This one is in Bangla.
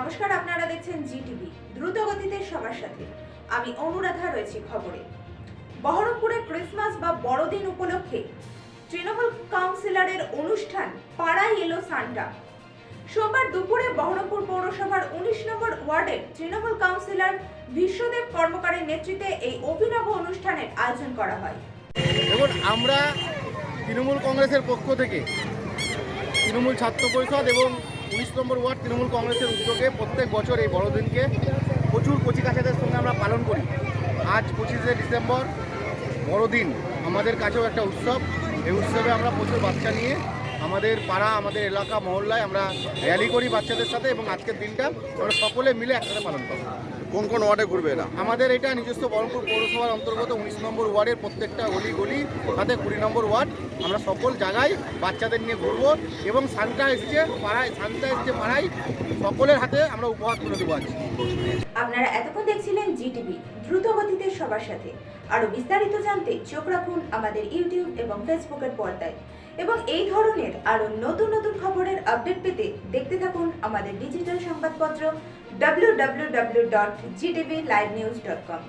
নমস্কার, আপনারা দেখছেন জি টিভি দ্রুত গতিতে সবার সাথে। আমি অনুরাধা রয়েছি খবরে। বহরমপুরে ক্রিসমাস বা বড়দিন উপলক্ষে তৃণমূল কাউন্সিলরের অনুষ্ঠান পাড়ায় এলো সান্টা। সোমবার দুপুরে বহরমপুর পৌরসভার উনিশ নম্বর ওয়ার্ডের তৃণমূল কাউন্সিলর বিশ্বদেব কর্মকারের নেতৃত্বে এই অভিনব অনুষ্ঠানের আয়োজন করা হয়। এবং আমরা তৃণমূল কংগ্রেসের পক্ষ থেকে তৃণমূল ছাত্র পরিষদ এবং উনিশ নম্বর ওয়ার্ড তৃণমূল কংগ্রেসের উদ্যোগে প্রত্যেক বছর এই বড়দিনকে প্রচুর কচিকাছাদের সঙ্গে আমরা পালন করি। আজ পঁচিশে ডিসেম্বর বড়দিন। আমাদের কাছেও একটা উৎসব। এই উৎসবে আমরা প্রচুর বাচ্চা নিয়ে আমাদের পাড়া আমাদের এলাকা মহল্লায় আমরা র্যালি করি বাচ্চাদের সাথে এবং আজকের দিনটা আমরা সকলে মিলে একসাথে পালন করি কোন কোন ওয়ার্ডে ঘুরবে এরা? আমাদের এটা নিজস্ব বহরমপুর পৌরসভার অন্তর্গত উনিশ নম্বর ওয়ার্ডের প্রত্যেকটা গলি গলি সাথে কুড়ি নম্বর ওয়ার্ড। আমরা সকল জায়গায় বাচ্চাদের নিয়ে ঘুরবো এবং সান্তা এসছে পাড়ায় সান্তা এসছে পাড়ায় সকলের হাতে আমরা উপহার তুলে দেবো আজকে আপনারা এতক্ষণ দেখছিলেন জিটিভি দ্রুত সবার সাথে। আরও বিস্তারিত জানতে চোখ রাখুন আমাদের ইউটিউব এবং ফেসবুকের পর্দায়। এবং এই ধরনের আরও নতুন নতুন খবরের আপডেট পেতে দেখতে থাকুন আমাদের ডিজিটাল সংবাদপত্র www.gtvlivenews.com